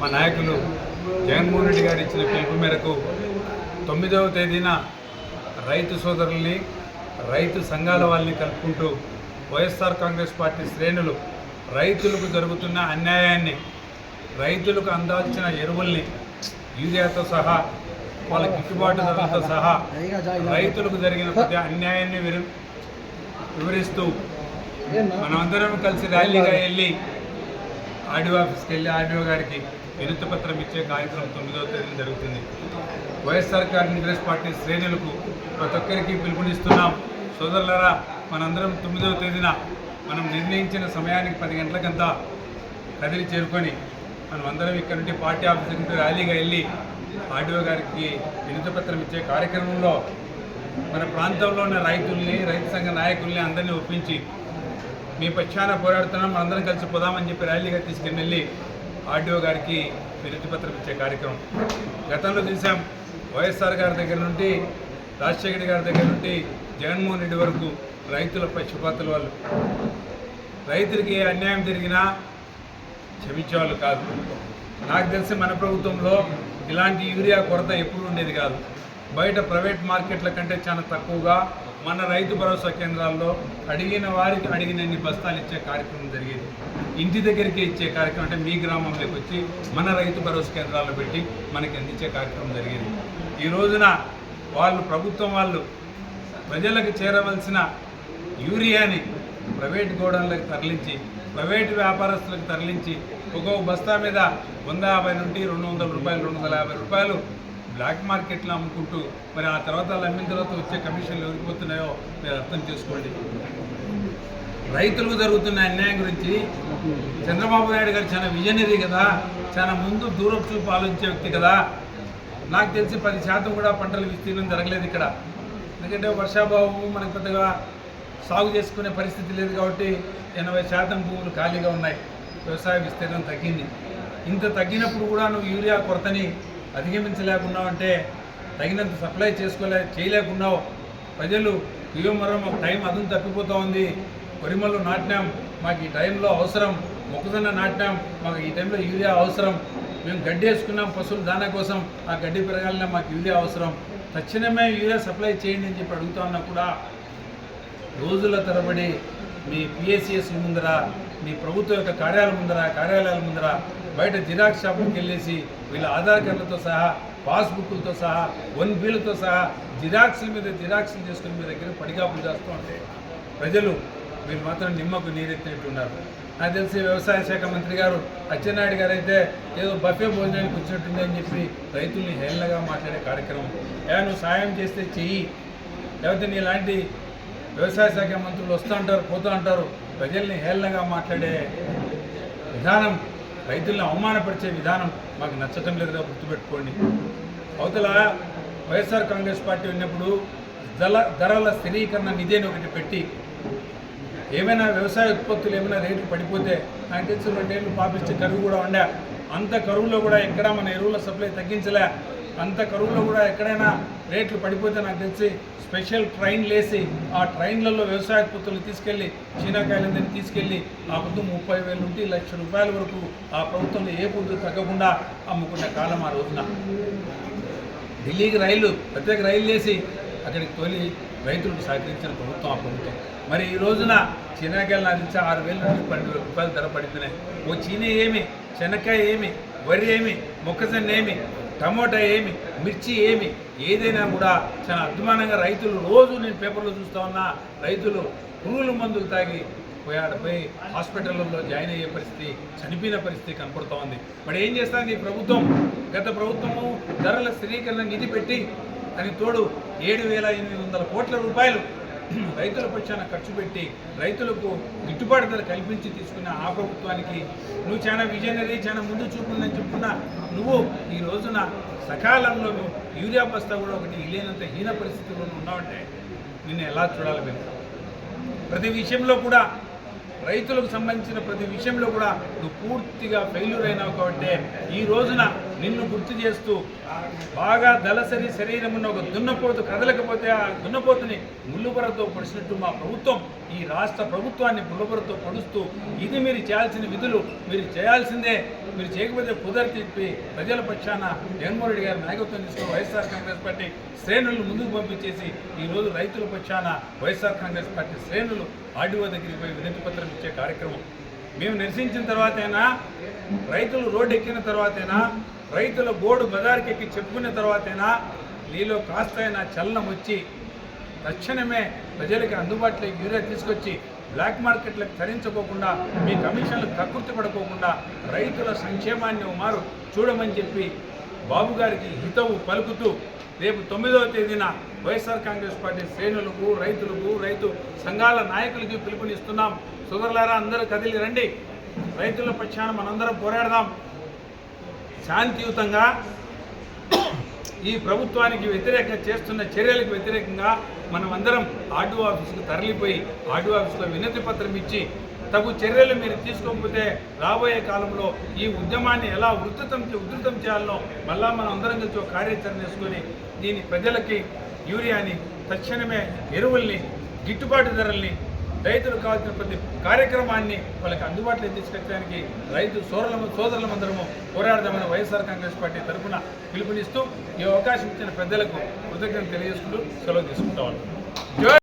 మా నాయకులు జగన్మోహన్ రెడ్డి గారు ఇచ్చిన పిలుపు మేరకు తొమ్మిదవ తేదీన రైతు సోదరుల్ని రైతు సంఘాల వాళ్ళని కలుపుకుంటూ వైఎస్ఆర్ కాంగ్రెస్ పార్టీ శ్రేణులు రైతులకు జరుగుతున్న అన్యాయాన్ని రైతులకు అందాల్సిన ఎరువుల్ని యూరియాతో సహా వాళ్ళ గిట్టుబాటు ధరలతో సహా రైతులకు జరిగిన ప్రతి అన్యాయాన్ని విరు వివరిస్తూ మనమందరం కలిసి ర్యాలీగా వెళ్ళి ఆర్డీఓ ఆఫీస్కి వెళ్ళి ఆర్డీఓ గారికి వినతిపత్రం ఇచ్చే కార్యక్రమం తొమ్మిదవ తేదీన జరుగుతుంది. వైఎస్ఆర్ కాంగ్రెస్ పార్టీ శ్రేణులకు ప్రతి ఒక్కరికి పిలుపునిస్తున్నాం. సోదరులరా మనందరం తొమ్మిదవ తేదీన మనం నిర్ణయించిన సమయానికి పది గంటలకంతా కదిలి చేరుకొని మనం అందరం ఇక్కడ నుండి పార్టీ ఆఫీస్ నుండి ర్యాలీగా వెళ్ళి ఆర్డీఓ గారికి వినతిపత్రం ఇచ్చే కార్యక్రమంలో మన ప్రాంతంలో ఉన్న రైతుల్ని రైతు సంఘ నాయకుల్ని అందరినీ ఒప్పించి మీ పక్షాన పోరాడుతున్నాం. మనందరం కలిసి పోదామని చెప్పి ర్యాలీగా తీసుకుని వెళ్ళి ఆర్డీఓ గారికి వినతి పత్రం ఇచ్చే కార్యక్రమం. గతంలో చూసాం వైఎస్ఆర్ గారి దగ్గర నుండి రాజశేఖర్ గారి దగ్గర నుండి జగన్మోహన్ రెడ్డి వరకు రైతుల పక్షపాతుల వాళ్ళు. రైతులకి ఏ అన్యాయం జరిగినా క్షమించేవాళ్ళు కాదు. నాకు తెలిసి మన ప్రభుత్వంలో ఇలాంటి యూరియా కొరత ఎప్పుడు ఉండేది కాదు. బయట ప్రైవేట్ మార్కెట్ల కంటే చాలా తక్కువగా మన రైతు భరోసా కేంద్రాల్లో అడిగిన వారికి అడిగినన్ని బస్తాలు ఇచ్చే కార్యక్రమం జరిగేది. ఇంటి దగ్గరికి ఇచ్చే కార్యక్రమం అంటే మీ గ్రామంలోకి వచ్చి మన రైతు భరోసా కేంద్రాల్లో పెట్టి మనకి అందించే కార్యక్రమం జరిగేది. ఈ రోజున వాళ్ళు ప్రభుత్వం వాళ్ళు ప్రజలకు చేరవలసిన యూరియాని ప్రైవేట్ గోడౌన్లకు తరలించి ప్రైవేట్ వ్యాపారస్తులకు తరలించి ఒక్కొక్క బస్తా మీద వంద యాభై నుండి రెండు వందల రూపాయలు రెండు వందల యాభై రూపాయలు బ్లాక్ మార్కెట్లో అమ్ముకుంటూ మరి ఆ తర్వాత వాళ్ళు అమ్మిన తర్వాత వచ్చే కమిషన్లు ఎవరికి పోతున్నాయో మీరు అర్థం చేసుకోండి. రైతులకు జరుగుతున్న అన్యాయం గురించి చంద్రబాబు నాయుడు గారు చాలా విజనరీ కదా చాలా ముందు దూరపు చూపు ఆలోచించే వ్యక్తి కదా. నాకు తెలిసి పది శాతం కూడా పంటల విస్తీర్ణం జరగలేదు ఇక్కడ. ఎందుకంటే వర్షాభావము మనకు పెద్దగా సాగు చేసుకునే పరిస్థితి లేదు కాబట్టి ఎనభై శాతం భూములు ఖాళీగా ఉన్నాయి. వ్యవసాయ విస్తీర్ణం తగ్గింది. ఇంత తగ్గినప్పుడు కూడా నువ్వు యూరియా కొరతని అధిగమించలేకున్నావు అంటే తగినంత సప్లై చేసుకోలే చేయలేకున్నావు. ప్రజలు ఇయో మరో మాకు టైం అదును తప్పిపోతూ ఉంది కొరిమలు నాటినాం. మాకు ఈ టైంలో అవసరం. మొక్కజొన్న నాటినాం. మాకు ఈ టైంలో యూరియా అవసరం. మేము గడ్డి వేసుకున్నాం పశువుల దానా కోసం. ఆ గడ్డి పెరగాలనే మాకు యూరియా అవసరం. తక్షణమే యూరియా సప్లై చేయండి అని చెప్పి అడుగుతా ఉన్నా కూడా రోజుల తరబడి మీ పిఎస్సిఎస్ ముందర మీ ప్రభుత్వం యొక్క కార్యాలయం ముందర కార్యాలయాల ముందర బయట జిరాక్స్ షాపులకు వెళ్ళేసి వీళ్ళ ఆధార్ కార్డులతో సహా పాస్బుక్లతో సహా వన్ బిల్లుతో సహా జిరాక్స్ల మీద జిరాక్స్లు చేసుకుని మీ దగ్గర పడిగాపులు చేస్తూ ఉంటే ప్రజలు మీరు మాత్రం నిమ్మకు నీరెత్తినట్టున్నారు. నాకు తెలిసి వ్యవసాయ శాఖ మంత్రి గారు అచ్చెన్నాయుడు గారు అయితే ఏదో బఫే భోజనానికి వచ్చినట్టుంది అని చెప్పి రైతుల్ని హేళనగా మాట్లాడే కార్యక్రమం. ఏ నువ్వు సాయం చేస్తే చెయ్యి. లేకపోతే నీ ఇలాంటి వ్యవసాయ శాఖ మంత్రులు వస్తూ ఉంటారు పోతూ ఉంటారు ప్రజల్ని హేళనగా మాట్లాడే విధానం రైతుల్ని అవమానపరిచే విధానం మాకు నచ్చటం లేదుగా గుర్తుపెట్టుకోండి. అవతల వైఎస్ఆర్ కాంగ్రెస్ పార్టీ ఉన్నప్పుడు దళ ధరల స్థిరీకరణ నిధి అని ఒకటి పెట్టి ఏమైనా వ్యవసాయ ఉత్పత్తులు ఏమైనా రేట్లు పడిపోతే నాకు తెలిసి రెండేళ్ళు పాపిస్తే కరువు కూడా ఉండే. అంత కరువులో కూడా ఎక్కడ మన ఎరువుల సప్లై తగ్గించలే. అంత కరువులో కూడా ఎక్కడైనా రేట్లు పడిపోతే నాకు తెలిసి స్పెషల్ ట్రైన్లు వేసి ఆ ట్రైన్లలో వ్యవసాయ ఉత్పత్తులు తీసుకెళ్ళి చీనాకాయలందరినీ తీసుకెళ్ళి ఆ పొద్దు ముప్పై వేల నుండి లక్ష రూపాయల వరకు ఆ ప్రభుత్వంలో ఏ పొద్దు తగ్గకుండా అమ్ముకున్న కాలం ఆ రోజున. ఢిల్లీకి రైలు ప్రత్యేక రైలు వేసి అక్కడికి తోలి రైతులకు సహకరించిన ప్రభుత్వం ఆ ప్రభుత్వం. మరి ఈ రోజున శనగకాయలు నుంచి ఆరు వేల నుండి పన్నెండు వేల రూపాయలు ధర పడుతున్నాయి ఓ చీనీ ఏమి శనక్కాయ ఏమి వరి ఏమి మొక్కజొన్న ఏమి టమోటా ఏమి మిర్చి ఏమి ఏదైనా కూడా చాలా అద్భుమానంగా రైతులు రోజు నేను పేపర్లో చూస్తూ ఉన్నా రైతులు పురుగుల మందులు తాగి పోయాడు పోయి హాస్పిటల్లో జాయిన్ అయ్యే పరిస్థితి చనిపోయిన పరిస్థితి కనపడుతూ ఉంది. మరి ఏం చేస్తుంది ఈ ప్రభుత్వం? గత ప్రభుత్వము ధరల స్థిరీకరణ నిధి పెట్టి దానికి తోడు ఏడు వేల ఎనిమిది వందల కోట్ల రూపాయలు రైతుల పక్షాన ఖర్చు పెట్టి రైతులకు గిట్టుబాటు ధర కల్పించి తీసుకున్న ఆ ప్రభుత్వానికి నువ్వు చాలా విజయనరీ చాలా ముందు చూపుందని చెప్పుకున్నా నువ్వు ఈ రోజున సకాలంలో నువ్వు యూరియా బస్తా కూడా ఒకటి ఇలేనంత హీన పరిస్థితుల్లో ఉన్నావంటే నిన్ను ఎలా చూడాలి మేము ప్రతి విషయంలో కూడా రైతులకు సంబంధించిన ప్రతి విషయంలో కూడా నువ్వు పూర్తిగా ఫెయిల్యూర్ అయినావు కాబట్టి ఈ రోజున నిన్ను గుర్తు చేస్తూ బాగా దళసరి శరీరం ఒక దున్నపోతు కదలకపోతే ఆ దున్నపోతుని ముళ్ళుబరతో పొడిచినట్టు మా ప్రభుత్వం ఈ రాష్ట్ర ప్రభుత్వాన్ని ముళ్ళుబరతో పొడుస్తూ ఇది మీరు చేయాల్సిన విధులు మీరు చేయాల్సిందే మీరు చేయకపోతే కుదరతిప్పి చెప్పి ప్రజల పక్షాన జగన్మోహన్ రెడ్డి గారి నాయకత్వం తీసుకుని వైఎస్ఆర్ కాంగ్రెస్ పార్టీ శ్రేణులను ముందుకు పంపించేసి ఈ రోజు రైతుల పక్షాన వైఎస్ఆర్ కాంగ్రెస్ పార్టీ శ్రేణులు ఆర్డీఓ దగ్గరికి పోయి వినతి పత్రం ఇచ్చే కార్యక్రమం. మేము నిరసించిన తర్వాతైనా రైతులు రోడ్డు ఎక్కిన తర్వాతైనా రైతుల గోడు బజార్కి ఎక్కి చెప్పుకున్న తర్వాతైనా నీలో కాస్తైనా చలనం వచ్చి తక్షణమే ప్రజలకి అందుబాటులోకి యూరియా తీసుకొచ్చి బ్లాక్ మార్కెట్లకు తరించుకోకుండా మీ కమిషన్లు కకృతి పడుకోకుండా రైతుల సంక్షేమాన్ని ఓ మారు చూడమని చెప్పి బాబు గారికి హితవు పలుకుతూ రేపు తొమ్మిదవ తేదీన వైఎస్ఆర్ కాంగ్రెస్ పార్టీ శ్రేణులకు రైతులకు రైతు సంఘాల నాయకులకి పిలుపునిస్తున్నాం. సోదరులారా అందరూ కదిలి రండి. రైతుల పక్షాన మనందరం పోరాడదాం. శాంతియుతంగా ఈ ప్రభుత్వానికి వ్యతిరేకంగా చేస్తున్న చర్యలకు వ్యతిరేకంగా మనం అందరం ఆర్డీఓ ఆఫీసుకు తరలిపోయి ఆర్డీఓ ఆఫీసులో వినతి పత్రం ఇచ్చి తగు చర్యలు మీరు తీసుకోకపోతే రాబోయే కాలంలో ఈ ఉద్యమాన్ని ఎలా ఉధృతం ఉధృతం చేయాలో మళ్ళా మనం అందరం కలిసి ఒక కార్యాచరణ చేసుకొని దీని ప్రజలకి యూరియాని తక్షణమే ఎరువుల్ని గిట్టుబాటు ధరల్ని రైతులు కావాల్సిన ప్రతి కార్యక్రమాన్ని వాళ్ళకి అందుబాటులో తీసుకొచ్చడానికి రైతు సోదరుల సోదరులమందరము పోరాడదామని వైఎస్ఆర్ కాంగ్రెస్ పార్టీ తరఫున పిలుపునిస్తూ ఈ అవకాశం ఇచ్చిన పెద్దలకు కృతజ్ఞతలు తెలియజేసుకుంటూ సెలవు తీసుకుంటా.